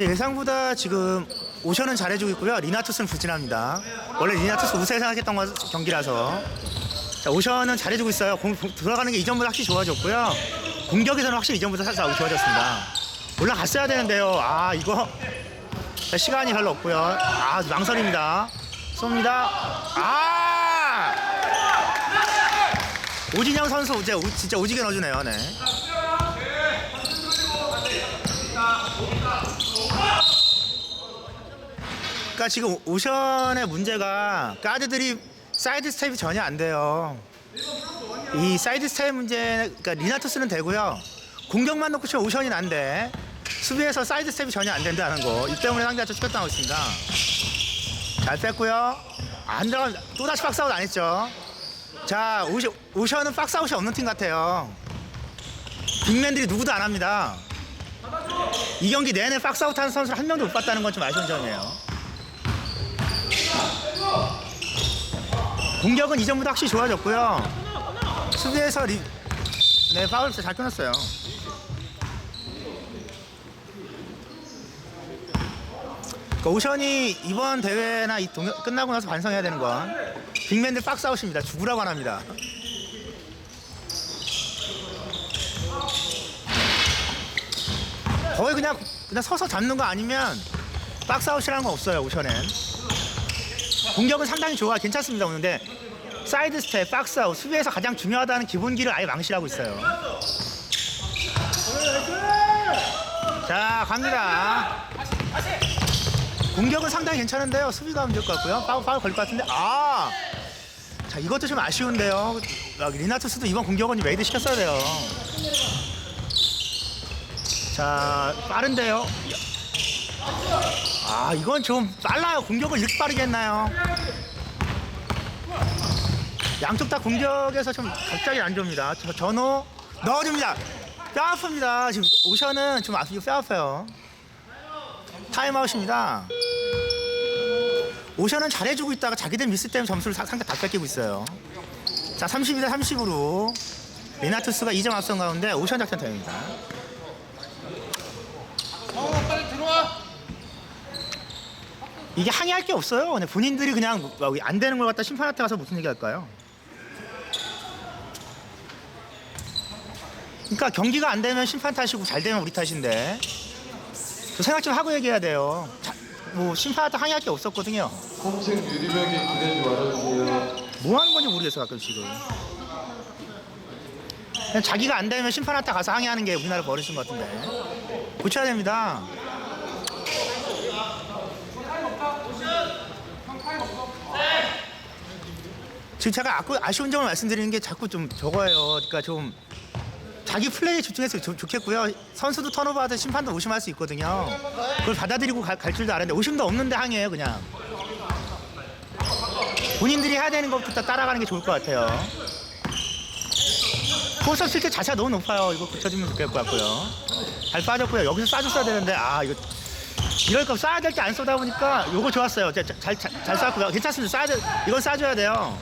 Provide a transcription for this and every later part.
예상보다 지금 오션은 잘해주고 있고요. 리나투스는 부진합니다. 원래 리나투스 우세 생각했던 거- 경기라서. 자, 오션은 잘해주고 있어요. 공, 공- 들어가는 게 이전보다 확실히 좋아졌고요. 공격에서는 확실히 이전보다 살짝 좋아졌습니다. 올라갔어야 되는데요. 아, 이거. 자, 시간이 별로 없고요. 아, 망설입니다. 쏩니다. 아! 오진영 선수 이제 오- 진짜 오지게 넣어주네요. 네. 그러니까 지금 오션의 문제가 가드들이 사이드 스텝이 전혀 안 돼요. 이 사이드 스텝 문제, 그러니까 리나투스는 되고요. 공격만 놓고 치면 오션이 난데 수비에서 사이드 스텝이 전혀 안 된다는 거. 이 때문에 상대가 좀 추격당하고 있습니다. 잘 뺐고요. 안 들어가 또 다시 박스아웃 안 했죠. 자 오션, 오션은 박스아웃이 없는 팀 같아요. 빅맨들이 누구도 안 합니다. 이 경기 내내 박스아웃 하는 선수를 한 명도 못 봤다는 건 좀 아쉬운 점이에요. 공격은 이전보다 확실히 좋아졌고요. 수비에서 리... 네 파울 잘 끊었어요. 그러니까 오션이 이번 대회나 이 동요, 끝나고 나서 반성해야 되는 건 빅맨들 박스아웃입니다. 죽으라고 안 합니다. 거의 그냥 그냥 서서 잡는 거 아니면 박스아웃이라는 건 없어요 오션엔. 공격은 상당히 좋아 괜찮습니다 오는데 사이드 스텝, 박스아웃 수비에서 가장 중요하다는 기본기를 아예 망실하고 있어요. 자 갑니다. 공격은 상당히 괜찮은데요 수비가 문제일 것 같고요. 파울 파울 걸릴 것 같은데 아. 자 이것도 좀 아쉬운데요. 아, 리나투스도 이번 공격은 메이드 시켰어야 돼요. 자 빠른데요. 아 이건 좀 빨라요. 공격을 이렇게 빠르게 했나요? 양쪽 다 공격에서 좀 갑자기 안 좋습니다. 저, 전호 넣어줍니다. 뼈 아픕니다. 지금 오션은 좀뼈 아파요. 타임아웃입니다. 오션은 잘해주고 있다가 자기들 미스 때문에 점수를 사- 상대 다 뺏기고 있어요. 자 32대 30으로 리나투스가 2점 앞선 가운데 오션 작전 타임입니다. 이게 항의할 게 없어요. 그냥 본인들이 그냥 뭐 안 되는 걸 갖다 심판한테 가서 무슨 얘기 할까요? 그러니까 경기가 안 되면 심판 탓이고 잘 되면 우리 탓인데 그 생각 좀 하고 얘기해야 돼요. 자, 뭐 심판한테 항의할 게 없었거든요. 홈책 유리벽이 기대 좀 알아주세요. 뭐 하는 건지 모르겠어 가끔 지금. 그냥 자기가 안 되면 심판한테 가서 항의하는 게 우리나라 버릇인 것 같은데 고쳐야 됩니다. 지금 제가 아쉬운 점을 말씀드리는 게 자꾸 좀 저거예요. 그러니까 좀 자기 플레이에 집중해서 좋, 좋겠고요. 선수도 턴오버 하듯 심판도 의심할 수 있거든요. 그걸 받아들이고 갈, 갈 줄도 알았는데 의심도 없는데 항의해요 그냥. 본인들이 해야 되는 것부터 따라가는 게 좋을 것 같아요. 포서 칠때 자체가 너무 높아요. 이거 고쳐주면 것 같고요. 잘 빠졌고요. 여기서 쏴줬어야 되는데 아 이거 이럴 거 쏴야 될 때 안 쏘다 보니까 이거 좋았어요. 잘, 잘, 잘, 잘 쐈고요. 괜찮습니다. 쏴야 돼. 이건 쏴줘야 돼요.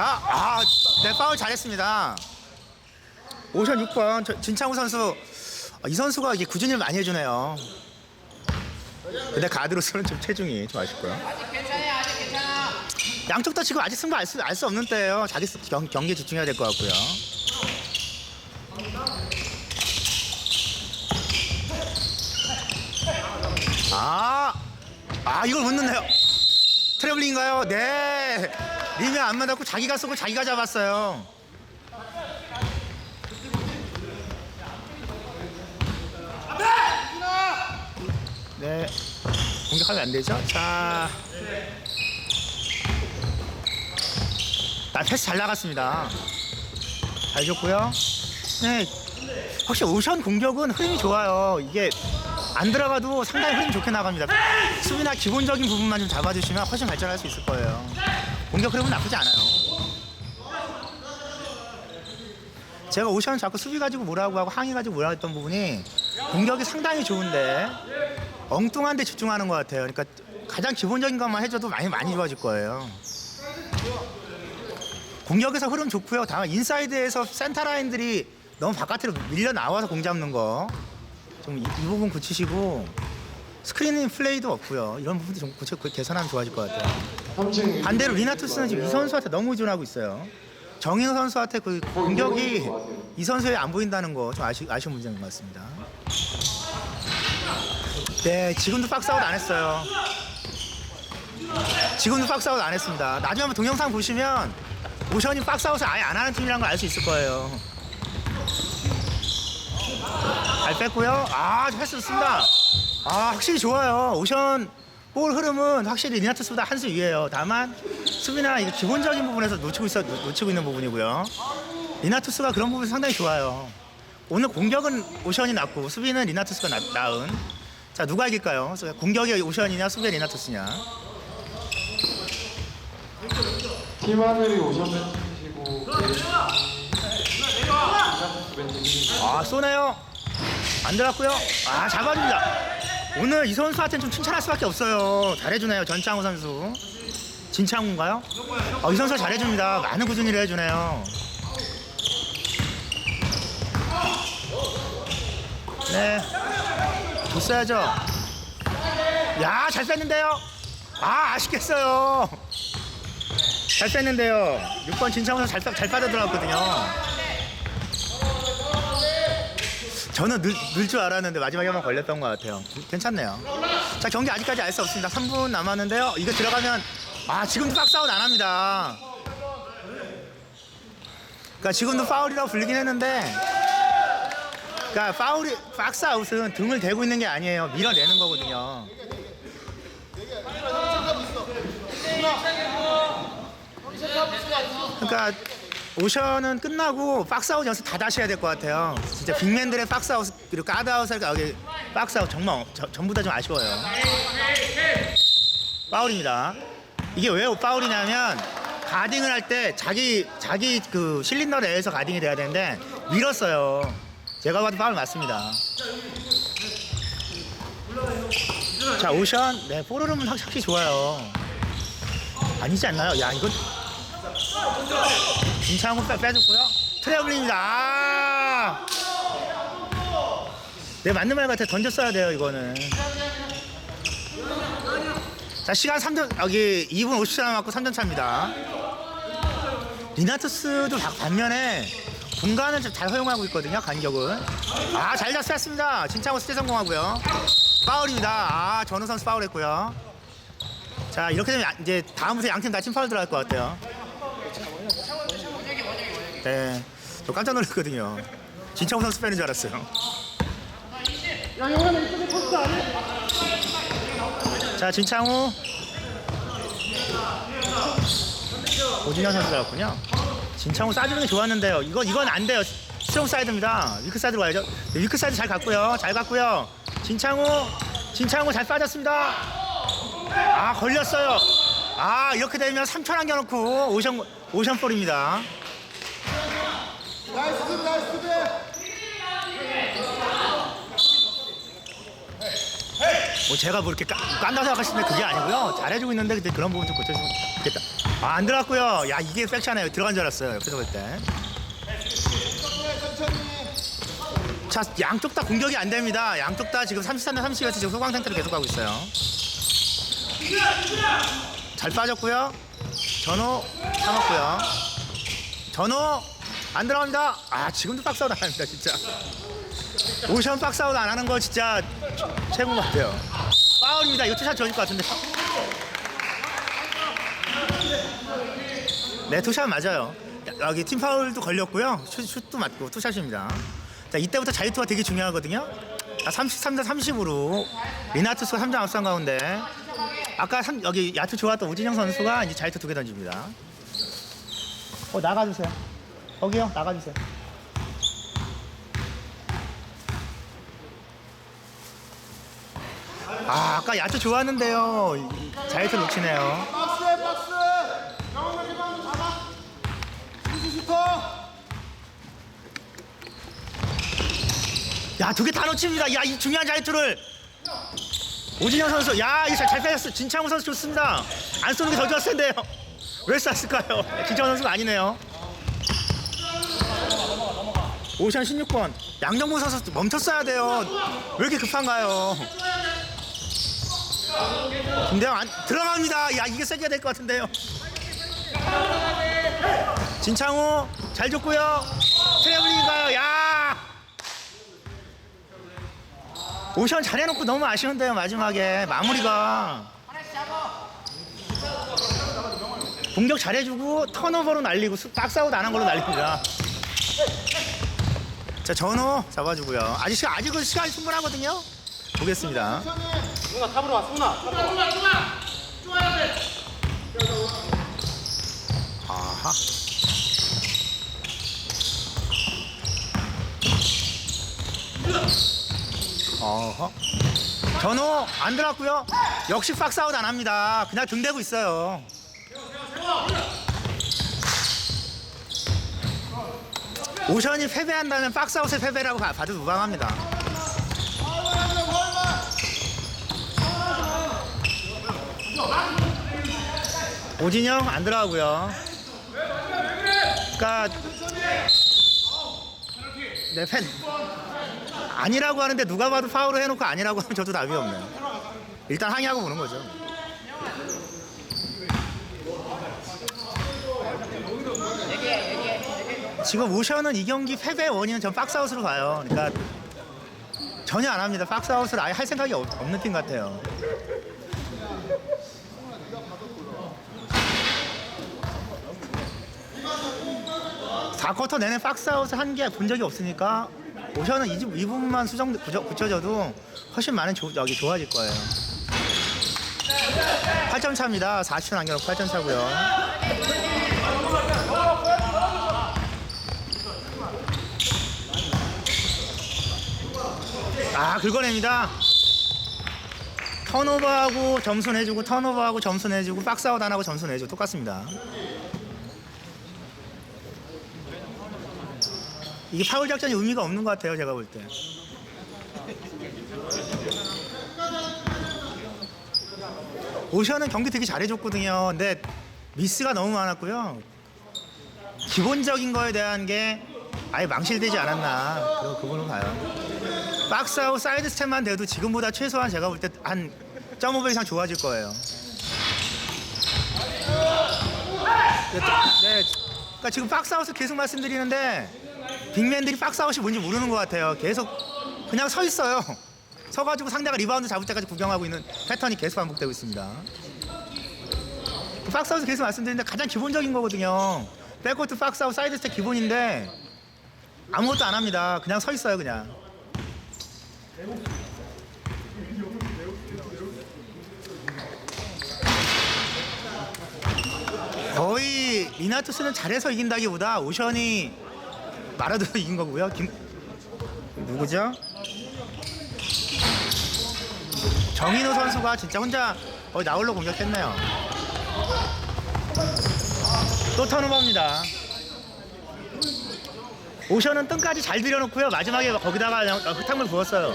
자, 아, 네, 파울 잘했습니다. 오션 6번 저- 진창우 선수 아, 이 선수가 이게 구준을 많이 해주네요. 근데 가드로서는 좀 체중이 좀 아쉽고요. 양쪽 다 지금 아직 승부 알 수 알 수 없는 때예요. 자기 스- 경, 경기에 집중해야 될 것 같고요. 아, 아 이걸 못 넣네요. 트래블링인가요? 네. 림이 안 맞았고 자기가 쏘고 자기가 잡았어요. 네. 공격하면 안 되죠? 자. 나 패스 잘 나갔습니다. 잘 줬고요. 네. 확실히 오션 공격은 흐름이 좋아요. 이게 안 들어가도 상당히 흐름이 좋게 나갑니다. 수비나 기본적인 부분만 좀 잡아주시면 훨씬 발전할 수 있을 거예요. 공격 흐름은 나쁘지 않아요. 제가 오션 자꾸 수비 가지고 뭐라고 하고 항의 가지고 뭐라고 했던 부분이 공격이 상당히 좋은데 엉뚱한 데 집중하는 것 같아요. 그러니까 가장 기본적인 것만 해줘도 많이 많이 좋아질 거예요. 공격에서 흐름 좋고요. 다만 인사이드에서 센터 라인들이 너무 바깥으로 밀려 나와서 공 잡는 거. 좀 이 부분 고치시고 스크린 플레이도 없고요. 이런 부분도 좀 고쳐 개선하면 좋아질 것 같아요. 3층 유리병이 반대로 리나투스는 지금 이 선수한테 너무 의존하고 있어요. 정인 선수한테 그 공격이 이 선수에 안 보인다는 거 좀 아쉬, 아쉬운 문제인 것 같습니다. 네, 지금도 박스아웃 안 했어요. 지금도 박스아웃 안 했습니다. 나중에 한번 동영상 보시면 오션이 박스아웃을 아예 안 하는 팀이라는 걸 알 수 있을 거예요. 잘 뺐고요. 아, 패스 좋습니다. 아, 확실히 좋아요. 오션 볼 흐름은 확실히 리나투스보다 한 수 위에요. 다만 수비나 이 기본적인 부분에서 놓치고 있어 놓- 놓치고 있는 부분이고요. 리나투스가 그런 부분이 상당히 좋아요. 오늘 공격은 오션이 낫고 수비는 리나투스가 나, 나은. 자 누가 이길까요? 공격이 오션이냐 수비가 리나투스냐? 팀 하늘이 오션 벤치시고 리나투스 벤치시고 아 쏘네요. 안 들어갔고요. 아 잡아줍니다. 오늘 이 선수한테는 좀 칭찬할 수밖에 없어요. 잘해주네요 전창우 선수. 진창우인가요? 어, 이 선수가 잘해줍니다. 많은 꾸준히를 해주네요. 네. 줬어야죠. 야, 잘 뺐는데요. 아, 아쉽겠어요. 잘 뺐는데요. 6번 진창우 선수 잘, 빠- 잘 빠져들어갔거든요. 저는 늘, 늘줄 알았는데 마지막에 한번 걸렸던 것 같아요. 괜찮네요. 자, 경기 아직까지 알 수 없습니다. 3분 남았는데요. 이거 들어가면, 아, 지금도 박스아웃 안 합니다. 그러니까 지금도 파울이라고 불리긴 했는데, 그러니까 파울이, 박스아웃은 등을 대고 있는 게 아니에요. 밀어내는 거거든요. 그러니까 오션은 끝나고 박스아웃 연습 다 다시 해야 될 것 같아요. 진짜 빅맨들의 박스아웃 그리고 가드아웃을 여기 박스아웃 정말 저- 전부 다 좀 아쉬워요. 파울입니다. 이게 왜 파울이냐면 가딩을 할 때 자기 자기 그 실린더 내에서 가딩이 돼야 되는데 밀었어요. 제가 봐도 파울 맞습니다. 자 오션 네 포르름은 확실히 좋아요. 아니지 않나요? 야 이건 김창훈 빼, 빼줬고요. 트래블링입니다. 아! 네, 맞는 말 같아. 던졌어야 돼요, 이거는. 자, 시간 3점, 여기 2분 50초 남았고 3점 차입니다. 리나투스도 바- 반면에 공간을 좀 잘 허용하고 있거든요, 간격은. 아, 잘 잡혔습니다. 진창호 스테 성공하고요. 파울입니다. 아, 전우 선수 파울했고요. 자, 이렇게 되면 야- 이제 다음부터 양팀 다 팀 파울 들어갈 것 같아요. 네, 저 깜짝 놀랐거든요. 진창호 선수 빼는 줄 알았어요. 자, 진창호. 오진영 선수 나왔군요. 진창호 싸주는 게 좋았는데요. 이건 이건 안 돼요. 스트롱 사이드입니다. 위크 사이드로 가야죠. 네, 위크 사이드 잘 갔고요. 잘 갔고요. 진창호, 진창호 잘 빠졌습니다. 아 걸렸어요. 아 이렇게 되면 3천 안겨놓고 오션 오션 볼입니다. 수비 뭐 제가 뭐 이렇게 까, 깐다 생각하시는데 그게 아니고요. 잘해주고 있는데 근데 그런 부분 좀 고쳐주면 좋겠다. 아, 안 들어갔고요. 야 이게 섹션에 들어간 줄 알았어요. 옆에서 볼 때. 자 양쪽 다 공격이 안 됩니다. 양쪽 다 지금 33대 30에서 지금 소강 상태로 계속 가고 있어요. 잘 빠졌고요. 전호 참았고요. 전호 안 들어갑니다. 아 지금도 박스아웃 안 합니다 진짜. 오션 박스아웃 안 하는 거 진짜 최고인 것 같아요. 파울입니다. 이거 투샷 좋을 것 같은데. 네, 투샷 맞아요. 여기 팀 파울도 걸렸고요. 슛, 슛도 맞고 투샷입니다. 자, 이때부터 자유투가 되게 중요하거든요. 아, 33대 30으로 리나투스가 3점 앞선 가운데 아까 삼- 여기 야투 좋았던 오진영 선수가 이제 자유투 두 개 던집니다. 어, 나가주세요. 거기요, 나가주세요. 아, 아까 야투 좋았는데요. 이- 자유투 놓치네요. 박스에 박스 영웅을 리바운드 잡아 수비 슈터 야, 두 개 다 놓칩니다. 야, 이 중요한 자유투를. 오진영 선수, 야, 이거 잘, 잘 빼렸어. 진창호 선수 좋습니다. 안 쏘는 게 더 좋았을 텐데요. 왜 쐈을까요? 진창호 선수가 아니네요. 오션 16번. 양정모 선수 멈췄어야 돼요. 왜 이렇게 급한가요? 김대영 안, 들어갑니다. 야 이게 세게 될 것 같은데요. 진창호 잘 줬고요. 트래블링가요. 야 오션 잘 해놓고 너무 아쉬운데요 마지막에 마무리가 공격 잘해주고 턴오버로 날리고 수- 박스아웃 안 한 걸로 날립니다. 자 전호 잡아주고요. 아직 시간 아직은 시간이 충분하거든요. 보겠습니다. 아하. 어허. 전호 안 들어갔고요. 역시 박스아웃 안 합니다. 그냥 등 대고 있어요. 오션이 패배한다면 박스아웃의 패배라고 봐- 봐도 무방합니다. 오진영 안 들어가고요. 그러니까 내팬 아니라고 하는데 누가 봐도 파울을 해놓고 아니라고 하면 저도 답이 없네요. 일단 항의하고 보는 거죠. 지금 오션은 이 경기 패배 원인은 전 박스아웃으로 봐요. 그러니까 전혀 안 합니다. 박스아웃을 아예 할 생각이 없, 없는 팀 같아요. 사쿼터 내내 박스아웃을 한 게 본 적이 없으니까 오션은 이, 부- 이 부분만 수정 붙여, 붙여줘도 훨씬 많은 조, 여기 좋아질 거예요. 8점 차입니다. 40초 남겨놓고 8점 차고요. 아 긁어냅니다. 턴오버하고 점수 내주고 턴오버하고 점수 내주고 박스아웃 안 하고 점수 내주고 똑같습니다. 이게 파울 작전이 의미가 없는 것 같아요 제가 볼 때. 오션은 경기 되게 잘해줬거든요. 근데 미스가 너무 많았고요. 기본적인 거에 대한 게 아예 망실되지 않았나 그걸로 봐요. 박스아웃 사이드 스텝만 돼도 지금보다 최소한 제가 볼 때한 0.5배 이상 좋아질 거예요. 네, 또- 네, 그러니까 지금 박스아웃을 계속 말씀드리는데 빅맨들이 박스아웃이 뭔지 모르는 것 같아요. 계속 그냥 서 있어요. 서가지고 상대가 리바운드 잡을 때까지 구경하고 있는 패턴이 계속 반복되고 있습니다. 박스아웃 계속 말씀드리는데 가장 기본적인 거거든요. 백코트 박스아웃 사이드 스텝 기본인데 아무것도 안 합니다. 그냥 서 있어요, 그냥. 거의 리나투스는 잘해서 이긴다기보다 오션이 말아도 이긴 거고요. 김 누구죠? 정인호 선수가 진짜 혼자 거의 나홀로 공격했네요. 또 턴오버입니다. 오션은 뜬까지 잘 들여놓고요. 마지막에 거기다가 그냥 흙탕물 부었어요.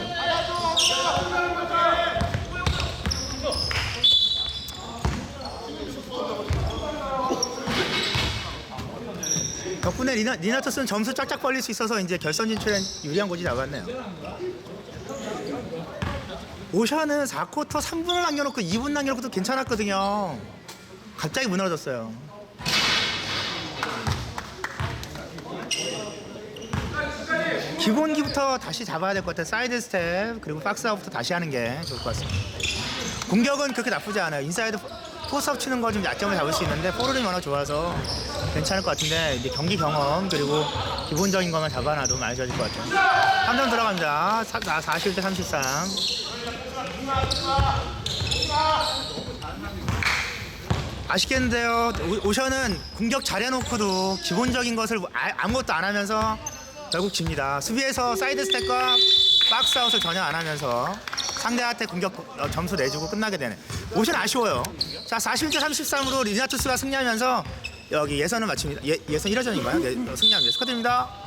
덕분에 리나, 리나토스는 점수 쫙쫙 벌릴 수 있어서 이제 결선 진출에 유리한 곳이 나왔네요. 오션은 4쿼터 3분을 남겨놓고 2분 남겨놓고도 괜찮았거든요. 갑자기 무너졌어요. 기본기부터 다시 잡아야 될 것 같아요. 사이드 스텝 그리고 박스아웃부터 다시 하는 게 좋을 것 같습니다. 공격은 그렇게 나쁘지 않아요. 인사이드 포스업 치는 거 좀 약점을 잡을 수 있는데 포르이 워낙 좋아서 괜찮을 것 같은데 이제 경기 경험 그리고 기본적인 것만 잡아놔도 많이 좋아질 것 같아요. 한 점 들어갑니다. 41대 33. 아쉽겠는데요. 오- 오션은 공격 잘해놓고도 기본적인 것을 아- 아무것도 안 하면서 결국 집니다. 수비에서 사이드 스텝과 박스아웃을 전혀 안 하면서 상대한테 공격 어, 점수 내주고 끝나게 되네. 오션 아쉬워요. 자, 41대 33으로 리나투스가 승리하면서 여기 예선을 마칩니다. 예, 예선 1회전인가요? 네, 어, 승리합니다. 축하드립니다.